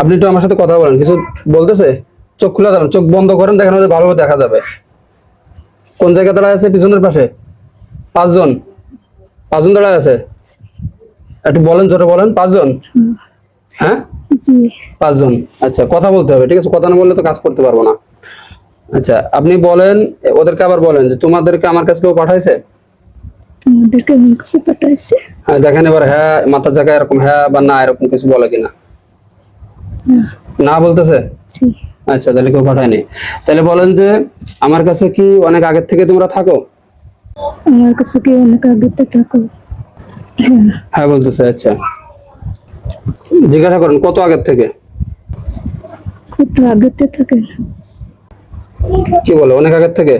আপনি একটু আমার সাথে কথা বলেন কিছু বলতেছে? চোখ খুলে দাঁড়ান চোখ বন্ধ করেন দেখেন হয়তো ভালোভাবে দেখা যাবে। কোন জায়গায় দাঁড়ায় আছে পিছনের পাশে? পাঁচজন। পাঁচজন দাঁড়ায় আছে? একটু বলেন জোরে বলেন পাঁচজন? হ্যাঁ? পাঁচজন। আচ্ছা কথা বলতে হবে ঠিক আছে? কথা না বললে তো কাজ করতে পারব না। আচ্ছা আপনি বলেন ওদেরকে আবার বলেন যে তোমাদেরকে আমার কাছে কেউ পাঠাইছে? তোমাদেরকে আমার কাছে পাঠাইছে। হ্যাঁ দেখেন এবার হ্যাঁ মাথা জায়গায় এরকম হ্যাঁ বা না এরকম কিছু বলে কিনা। না বলতেছে? আচ্ছা তাহলে কেউ পাঠায়নি। তাহলে বলেন যে আমার কাছে কি অনেক আগের থেকে তোমরা থাকো? আমার কাছে কি অনেক আগেতে থাকো হ্যাঁ। হ্যাঁ বলতেছে আচ্ছা। জিজ্ঞাসা করেন কত আগের থেকে? কত আগেতে থাকেন কি বলে অনেক আগের থেকে?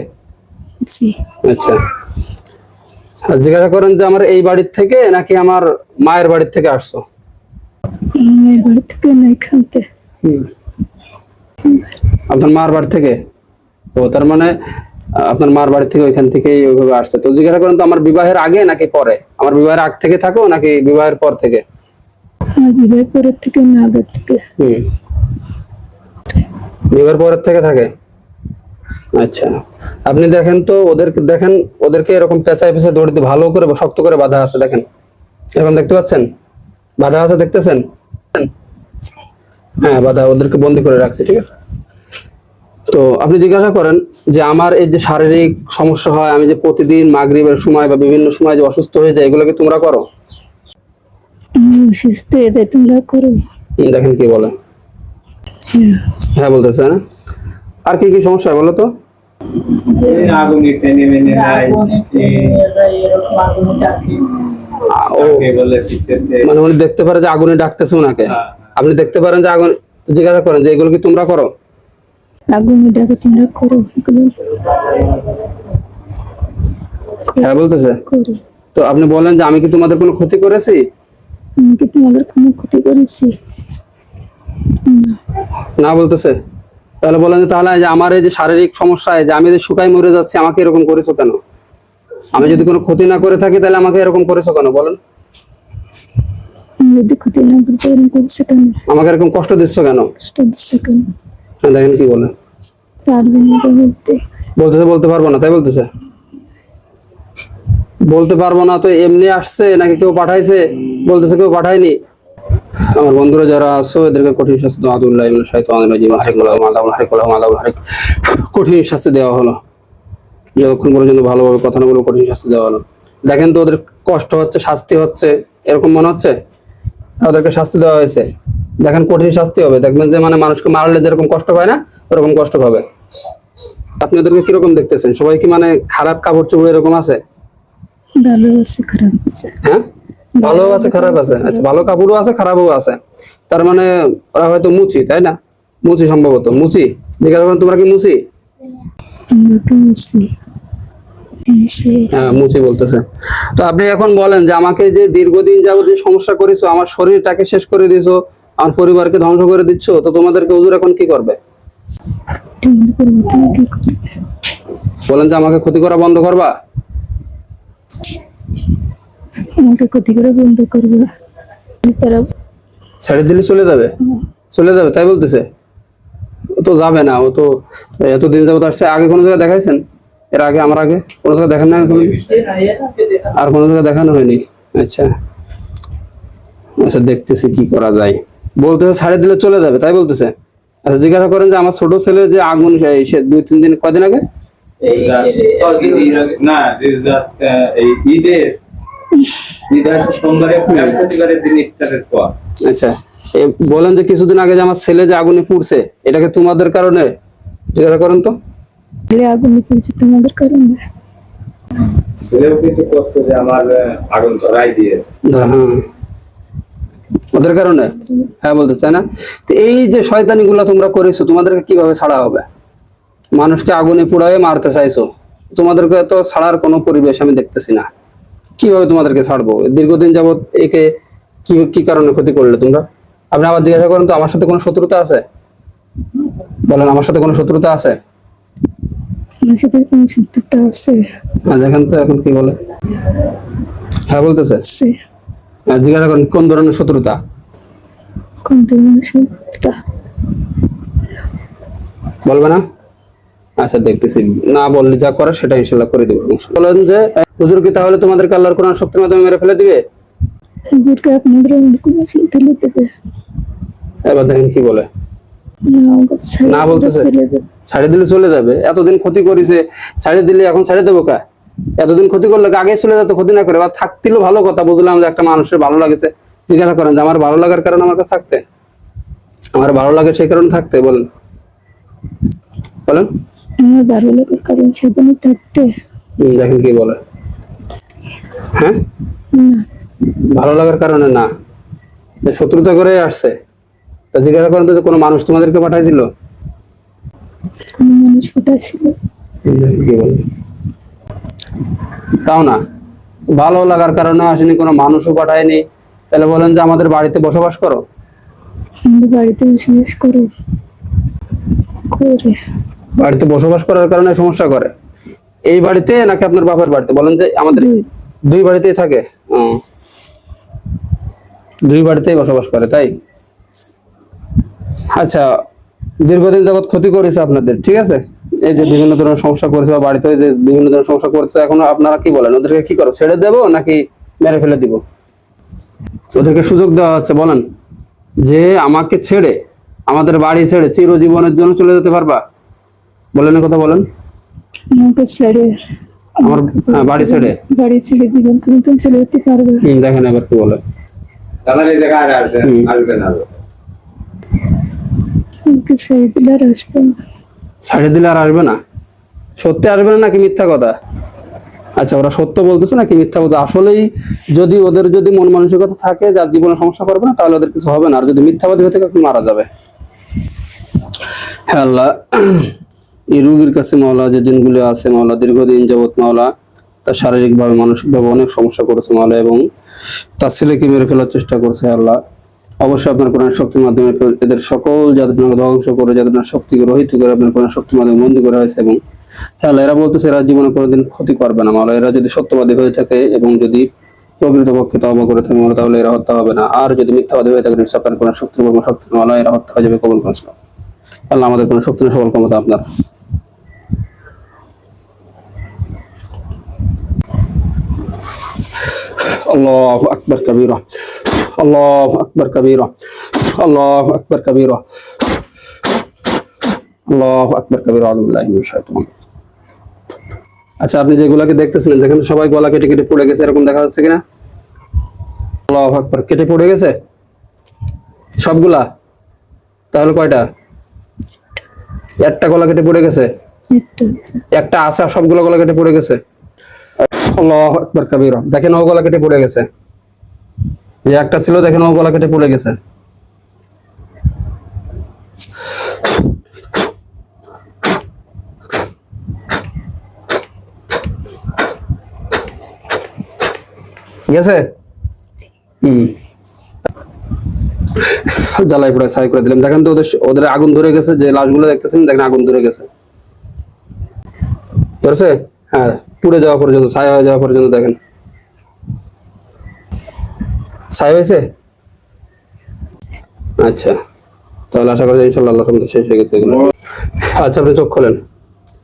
জি। আচ্ছা। আর জিজ্ঞাসা করেন যে আমার এই বাড়ির থেকে নাকি আমার মায়ের বাড়ির থেকে আসছো? মায়ের বাড়ি থেকে না এখানতে আপনার মার বাড়ি থেকে? ও তার মানে আপনার মার বাড়ি থেকে ওইখান থেকেই ওইভাবে আসছে। তো জিজ্ঞাসা করেন তো আমার বিবাহের আগে নাকি পরে? আমার বিবাহের আগ থেকে থাকো নাকি বিবাহের পর থেকে? আমার পরের থেকে না আগের থেকে। বিবাহের পরের থেকে থাকে? আচ্ছা। আপনি দেখেন তো ওদেরকে দেখেন ওদেরকে এরকম পেঁচায় পেঁচায় দৌড়িতে ভালো করে শক্ত করে বাধা আছে দেখেন। এরকম দেখতে পাচ্ছেন? বাধা আছে দেখতেছেন? হ্যাঁ বাধা ওদেরকে বন্দি করে রাখছে ঠিক আছে? তো আপনি জিজ্ঞাসা করেন যে আমার এই যে শারীরিক সমস্যা হয় আমি যে প্রতিদিন মাগরিবের সময় বা বিভিন্ন সময় যে অসুস্থ হয়ে যায় এগুলোকে তোমরা করো? অসুস্থ হয়ে যাই তোমরা করো? দেখেন কি বলে। হ্যাঁ হ্যাঁ বলতেছে না? আর কি কি সমস্যা হয় বলো তো? আগুনে টেনে মেনে পিছেতে মানে উনি দেখতে পারে যে আগুনে ডাকতেছে ওনাকে হ্যাঁ। আপনি দেখতে পারেন যে আগুন জিজ্ঞাসা করেন যে এগুলো কি তোমরা করো? আগুনে ডাকে তোমরা করো হ্যাঁ বলতেছে। তো আপনি বলেন যে আমি কি তোমাদের কোনো ক্ষতি করেছি? আমি কি তোমাদের কোনো ক্ষতি করেছি? না। না বলতেছে। তাহলে বলেন যে তাহলে যে আমার এই যে শারীরিক সমস্যা এই যে আমি যে শুকাই মরে যাচ্ছি আমাকে এরকম করেছ কেন? আমি যদি কোনো ক্ষতি না করে থাকি তাহলে আমাকে এরকম করেছ কেন? বলেন। যদি ক্ষতি না করতে এরকম করছে কেন? আমাকে এরকম কষ্ট দিচ্ছ কেন? কষ্ট দিচ্ছে কেন? হ্যাঁ দেখেন কি বলে। পারবে না বলতে। বলতেছে বলতে পারব না তাই বলতেছে? বলতে পারব না তো এমনি আসছে নাকি কেউ পাঠাইছে? বলতেছে কেউ পাঠায়নি। আমার বন্ধুরা যারা আছো এদেরকে কঠিন শাস্তি দেওয়া আদুল্লাহ ইবনে শাইতানির হারিকুল্লাহ মাদাউল হারিকুল্লাহ মাদাউল হারিক কঠিন শাস্তি দেওয়া হলো। যতক্ষণ পর্যন্ত ভালোভাবে কথা না বলে কঠিন শাস্তি দেওয়া হলো। দেখেন তো ওদের কষ্ট হচ্ছে শাস্তি হচ্ছে এরকম মনে হচ্ছে? ওদেরকে শাস্তি দেওয়া হয়েছে। দেখেন কঠিন শাস্তি হবে। দেখবেন যে মানে মানুষকে মারলে যেরকম কষ্ট পায় না ওরকম কষ্ট পাবে। আপনি ওদেরকে কীরকম দেখতেছেন? সবাই কি মানে খারাপ কাপড় চোপড় এরকম আছে? ভালো আছে খারাপ আছে। হ্যাঁ? ভালো আছে খারাপ আছে? আচ্ছা ভালো কাপড়ও আছে খারাপও আছে। তার মানে ওরা হয়তো মুচি তাই না? মুচি সম্ভবত। মুচি? জিজ্ঞাসা করেন তোমরা কি মুচি? আমরা কি হ্যাঁ মুচি বলতেছে। তো আপনি এখন বলেন যে আমাকে যে দীর্ঘদিন যাবত যে সমস্যা করেছ আমার শরীরটাকে শেষ করে দিছো আমার পরিবারকে ধ্বংস করে দিচ্ছ তো তোমাদেরকে হুজুর এখন কি করবে? বলেন যে আমাকে ক্ষতি করা বন্ধ করবা? আমাকে ক্ষতি করে বন্ধ করবে। তারা ছেড়ে দিলে চলে যাবে? চলে যাবে তাই বলতেছে? ও তো যাবে না ও তো এতদিন যাবত আসছে আগে কোনো জায়গায় দেখাইছেন? এর আগে আমার আগে? কোনো জায়গায় দেখান না কোনো আর কোনো জায়গায় দেখানো হয়নি? আচ্ছা। আচ্ছা দেখতেছি কি করা যায়। বলতেছে ছাড়ে দিলে চলে যাবে তাই বলতেছে। আচ্ছা জিজ্ঞাসা করেন যে আমার ছোট ছেলে যে আগুন সে- দুই তিন দিন কয়দিন আগে? না ঈদের আচ্ছা বলেন যে কিছুদিন আগে যে আমার ছেলে যে আগুনে পুড়ছে এটাকে তোমাদের কারণে? জিজ্ঞাসা করেন তো। বলে আগুনে পড়েছে তোমাদের কারণে ছেলেও কিন্তু করছে যে আমার আগুন ধরাই দিয়েছে। ওদের কারণে? হ্যাঁ বলতে চাই না। তো এই যে শয়তানি গুলা তোমরা করেছ তোমাদেরকে কীভাবে ছাড়া হবে? মানুষকে আগুনে পুড়ায় মারতে চাইছো। তোমাদেরকে তো ছাড়ার কোনো পরিবেশ আমি দেখতেছি না। কীভাবে তোমাদেরকে ছাড়বো? দীর্ঘদিন যাবত একে কি কি কারণে ক্ষতি করলে তোমরা? আপনি আবার জিজ্ঞাসা করেন তো আমার সাথে কোনো শত্রুতা আছে? বলেন আমার সাথে কোনো শত্রুতা আছে? আমার সাথে কোনো শত্রুতা আছে? হ্যাঁ দেখেন তো এখন কি বলে। হ্যাঁ বলতেছে। আছে। জিজ্ঞাসা করেন কোন ধরনের শত্রুতা? বলবে না? আচ্ছা দেখতেছি। না বললে যা করে সেটা ইনশাল্লাহ করে দেবো। বলেন যে হুজুর কি তাহলে তোমাদেরকে আল্লাহর কোরআন শক্তির মাধ্যমে মেরে ফেলে দিবে? হুজুরকে আপনাদের ফেলে দেবে। এবার দেখেন কি বলে। না বলতেছে? ছাড়ে দিলে চলে যাবে। এতদিন ক্ষতি করেছে ছাড়ে দিলে এখন ছাড়ে দেবো কা? এতদিন ক্ষতি করলে আগে চলে যেত ক্ষতি না করে। বা থাকতিল ভালো কথা বুঝলাম যে একটা মানুষের ভালো লাগেছে। জিজ্ঞাসা করেন যে আমার ভালো লাগার কারণে আমার কাছে থাকতে? আমার ভালো লাগে সেই কারণে থাকতে বলেন। বলেন। আমার ভালো লাগার কারণ সেদিন থাকতে। দেখেন কি বলে। হ্যাঁ? ভালো লাগার কারণে না। শত্রুতা করে আসছে। তা জিজ্ঞাসা করেন তো কোনো মানুষ তোমাদেরকে পাঠাইছিল? মানুষ তাও না। ভালো লাগার কারণে আসেনি কোনো মানুষও পাঠায়নি। তাহলে বলেন যে আমাদের বাড়িতে বসবাস করো? আমাদের বাড়িতে বসবাস করো। করে। বাড়িতে বসবাস করার কারণে সমস্যা করে। এই বাড়িতে নাকি আপনার বাপের বাড়িতে? বলেন যে আমাদের দুই। বাড়িতেই থাকে। দুই বাড়িতেই বসবাস করে তাই? আচ্ছা দীর্ঘদিন যাবত ক্ষতি করেছে আপনাদের ঠিক আছে? এই যে বিভিন্ন ধরনের সমস্যা করেছে বা বাড়িতে যে বিভিন্ন ধরনের সমস্যা করছে এখন আপনারা কি বলেন? ওদেরকে কি করো ছেড়ে দেবো নাকি মেরে ফেলে দিব? ওদেরকে সুযোগ দেওয়া হচ্ছে বলেন। যে আমাকে ছেড়ে আমাদের বাড়ি ছেড়ে চিরজীবনের জন্য চলে যেতে পারবা? বলেন কথা বলেন। আমাকে ছেড়ে আমার হ্যাঁ, বাড়ি ছেড়ে। বাড়ি ছেড়ে জীবন কিন্তু ছেড়ে যেতে পারবে দেখেন এবার কি বলে। আমার এই জায়গায় আর। আসবে না আমাকে ছেড়ে দিলে আর আসবে না। ছাড়ে দিলে আর আসবে না? সত্যি আসবে না নাকি মিথ্যা কথা? আচ্ছা ওরা সত্য বলতেছে নাকি মিথ্যা বলতে? আসলেই যদি ওদের যদি মন মানসিকতা থাকে, যার জীবনে সমস্যা করবে না, তাহলে ওদের কিছু হবে না। আর যদি মিথ্যাবাদী হয়ে থাকে মারা যাবে। হ্যাঁ আল্লাহ, এই রোগীর কাছে মাওলা, যে দিনগুলো আছে মাওলা, দীর্ঘদিন যাবৎ মাওলা, তার শারীরিকভাবে, মানসিকভাবে অনেক সমস্যা করেছে মাওলা, এবং তার ছেলেকে মেরে ফেলার চেষ্টা করছে আল্লাহ। অবশ্যই আপনার কোরআন শক্তির মাধ্যমে এদের সকল যাতনাকে ধ্বংস করে যাতনা শক্তিকে রহিত করে, আপনার কোরআন শক্তির মাধ্যমে বন্দী করা হয়েছে এবং হ্যাঁ এরা বলতেছে এরা জীবনে কোনোদিন ক্ষতি করবে না। মাওলা এরা যদি সত্যবাদী হয়ে থাকে এবং যদি প্রকৃতপক্ষে তবা করে থাকে মাওলা তাহলে এরা হত্যা হবে না। আর যদি মিথ্যাবাদী হয়ে থাকে আপনার কোরআন শক্তির কর্ম শক্তি মালা এরা হত্যা হয়ে যাবে কবল করেছিল আল্লাহ আমাদের কোনো শক্তি সবল ক্ষমতা আপনার। আল্লাহ আকবর, কবিরা। আল্লাহ আকবর কবির আল্লাহ আকবর কবির আল্লাহ আকবর কবির আচ্ছা আপনি যেগুলাকে দেখতেছিলেন দেখেন সবাই গলা কেটে কেটে পড়ে গেছে এরকম দেখা যাচ্ছে কিনা? আল্লাহ আকবর কেটে পড়ে গেছে? সবগুলা? তাহলে কয়টা? একটা গলা কেটে পড়ে গেছে? একটা আশা সবগুলো গলা কেটে পড়ে গেছে? আল্লাহ আকবর কবির দেখেন ও গলা কেটে পড়ে গেছে। যে একটা ছিল, দেখেন ও গলা কেটে পড়ে গেছে। গেছে? হুম। জ্বালাই পুরো ছাই করে দিলাম। দেখেন তো ওদের ওদের আগুন ধরে গেছে, যে লাশগুলো দেখতেছেন, দেখেন আগুন ধরে গেছে। ধরছে? হ্যাঁ পুড়ে যাওয়া পর্যন্ত, ছাই হয়ে যাওয়া পর্যন্ত দেখেন। ছাই হয়েছে? আচ্ছা তাহলে আশা ইনশাল্লাহ আল্লাহ শেষ হয়ে গেছে এগুলো। আচ্ছা আপনি চোখ খোলেন।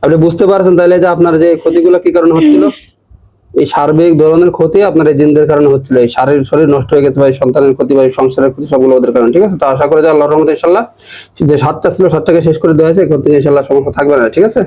আপনি বুঝতে পারছেন তাহলে যে আপনার যে ক্ষতিগুলো কি কারণে হচ্ছিল? এই সার্বিক ধরনের ক্ষতি আপনার এই জিনদের কারণে হচ্ছিল। এই শারীর শরীর নষ্ট হয়ে গেছে বা সন্তানের ক্ষতি বা সংসারের ক্ষতি সবগুলো ওদের কারণে, ঠিক আছে? তো আশা করি যে আল্লাহর রহমতে ইনশাল্লাহ যে সাতটা ছিল, সাতটাকে শেষ করে দেওয়া হয়েছে। ক্ষতি ইনশাল্লাহ সমস্যা থাকবে না, ঠিক আছে?